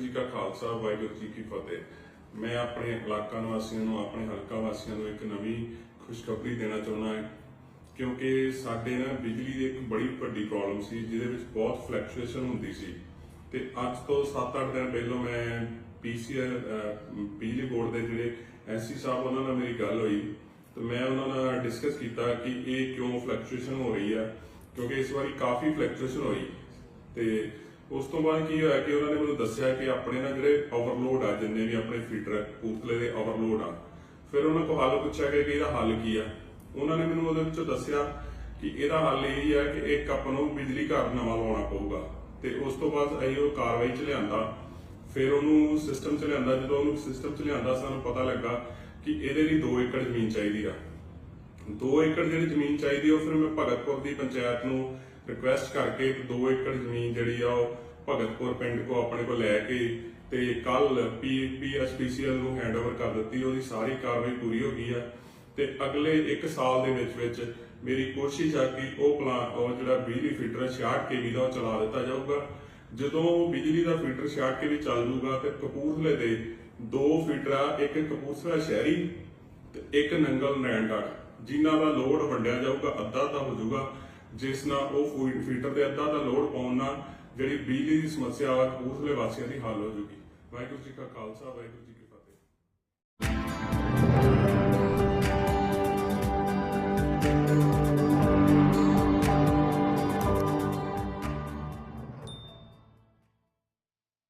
ਜੀ ਕਾ ਖਾਲਸਾ, ਵਾਹਿਗੁਰੂ ਜੀ ਕੀ ਫਤਿਹ। ਮੈਂ ਆਪਣੇ ਇਲਾਕਾ ਨਿਵਾਸੀਆਂ ਨੂੰ, ਆਪਣੇ ਹਲਕਾ ਵਾਸੀਆਂ ਨੂੰ ਇੱਕ ਨਵੀਂ ਖੁਸ਼ਖਬਰੀ ਦੇਣਾ ਚਾਹੁੰਦਾ ਹਾਂ, ਕਿਉਂਕਿ ਸਾਡੇ ਨਾ ਬਿਜਲੀ ਦੀ ਇੱਕ ਬੜੀ ਵੱਡੀ ਪ੍ਰੋਬਲਮ ਸੀ, ਜਿਹਦੇ ਵਿੱਚ ਬਹੁਤ ਫਲਕਚੁਏਸ਼ਨ ਹੁੰਦੀ ਸੀ। ਤੇ ਅੱਜ ਤੋਂ 7-8 ਦਿਨ ਪਹਿਲਾਂ ਮੈਂ ਪੀਸੀਆਰ ਬਿਜਲੀ ਬੋਰਡ ਦੇ ਜਿਹੜੇ ਐਸਸੀ ਸਾਹਿਬ, ਉਹਨਾਂ ਨਾਲ ਮੇਰੀ ਗੱਲ ਹੋਈ। ਤੇ ਮੈਂ ਉਹਨਾਂ ਨਾਲ ਡਿਸਕਸ ਕੀਤਾ ਕਿ ਇਹ ਕਿਉਂ ਫਲੈਕਚੁਏਸ਼ਨ ਹੋ ਰਹੀ ਹੈ, ਕਿਉਂਕਿ ਇਸ ਵਾਰੀ ਕਾਫੀ ਫਲੈਕਚੁਏਸ਼ਨ ਹੋਈ। ਤੇ ਉਸ ਤੋਂ ਬਾਅਦ ਕੀ ਹੋਇਆ ਕਿ ਉਹਨਾਂ ਨੇ ਮੈਨੂੰ ਦੱਸਿਆ ਕਿ ਆਪਣੇ ਨਾਲ ਜਿਹੜੇ ਓਵਰਲੋਡ ਆ, ਜਿੰਨੇ ਵੀ ਆਪਣੇ ਫੀਡਰ ਕਪੂਰਥਲੇ ਦੇ ਓਵਰਲੋਡ ਆ, ਫਿਰ ਉਹਨਾਂ ਕੋਲ ਹੱਲ ਪੁੱਛਿਆ ਗਿਆ ਕਿ ਇਹਦਾ ਹੱਲ ਕੀ ਆ। ਉਹਨਾਂ ਨੇ ਮੈਨੂੰ ਉਹਦੇ ਵਿੱਚੋਂ ਦੱਸਿਆ ਕਿ ਇਹਦਾ ਹੱਲ ਇਹ ਆ ਕਿ ਇੱਕ ਆਪਾਂ ਨੂੰ ਬਿਜਲੀ ਘਰ ਨਵਾਂ ਲਾਉਣਾ ਪਊਗਾ। ਤੇ ਉਸ ਤੋਂ ਬਾਅਦ ਅਸੀਂ ਉਹ ਕਾਰਵਾਈ ਚ ਲਿਆਂਦਾ। ਫਿਰ ਉਹਨੂੰ ਸਿਸਟਮ ਚ ਲਿਆਂਦਾ। ਜਦੋਂ ਉਹਨੂੰ ਸਿਸਟਮ ਚ ਲਿਆਂਦਾ, ਸਾਨੂੰ ਪਤਾ ਲੱਗਾ ਕਿ ਇਹਦੇ ਲਈ 2 ਏਕੜ ਜ਼ਮੀਨ ਚਾਹੀਦੀ ਆ। 2 ਏਕੜ ਜਿਹੜੀ ਜ਼ਮੀਨ ਚਾਹੀਦੀ ਉਹ ਫਿਰ ਮੈਂ ਭਗਤਪੁਰ ਦੀ ਪੰਚਾਇਤ ਨੂੰ ਰਿਕੁਐਸਟ ਕਰਕੇ 2 ਏਕੜ ਜ਼ਮੀਨ ਜਿਹੜੀ ਆ ਉਹ ਭਗਤਪੁਰ ਪਿੰਡ ਕੋ ਆਪਣੇ ਕੋ ਲੈ ਕੇ ਤੇ ਕੱਲ ਪੀਐਸਪੀਸੀਐਲ ਨੂੰ ਹੈਂਡਓਵਰ ਕਰ ਦਿੱਤੀ, ਉਹਦੀ ਸਾਰੀ ਕਾਰਵਾਈ ਪੂਰੀ ਹੋ ਗਈ ਆ। ਤੇ ਅਗਲੇ 1 ਸਾਲ ਦੇ ਵਿੱਚ ਵਿੱਚ ਮੇਰੀ ਕੋਸ਼ਿਸ਼ ਆ ਕਿ ਉਹ ਪਲਾਨ ਉਹ ਜਿਹੜਾ ਬਿਜਲੀ ਫੀਡਰ 66 ਕੇਵੀ ਦਾ ਉਹ ਚਲਾ ਦਿੱਤਾ ਜਾਊਗਾ। ਜਦੋਂ ਬਿਜਲੀ ਦਾ ਫੀਡਰ 66 ਕੇਵੀ ਚੱਲ ਜੂਗਾ ਤੇ ਕਪੂਰਥਲੇ ਦੇ ਦੋ ਫੀਡਰ ਆ, ਇੱਕ ਕਪੂਰਥਲਾ ਸ਼ਹਿਰੀ ਤੇ ਇੱਕ ਨੰਗਲ ਨੈਣਗੜ ਜਿਨ੍ਹਾਂ ਦਾ ਲੋਡ ਵੰਡਿਆ ਜਾਊਗਾ, ਅੱਧਾ ਤਾਂ ਹੋ ਜਾਊਗਾ ਜਿਸ ਨਾਲ ਉਹ ਫੀ- ਫੀਡਰ ਦੇ ਅੱਧਾ ਦਾ ਲੋਡ ਪਾਉਣ ਨਾਲ ਜਿਹੜੀ ਬਿਜਲੀ ਦੀ ਸਮੱਸਿਆ ਆ, ਕਪੂਰਥਲੇ ਵਾਸੀਆਂ ਦੀ ਹੱਲ ਹੋ ਜੂਗੀ। ਵਾਹਿਗੁਰੂ ਜੀ ਕਾ ਖਾਲਸਾ, ਵਾਹਿਗੁਰੂ ਜੀ ਕੀ ਫਤਿਹ।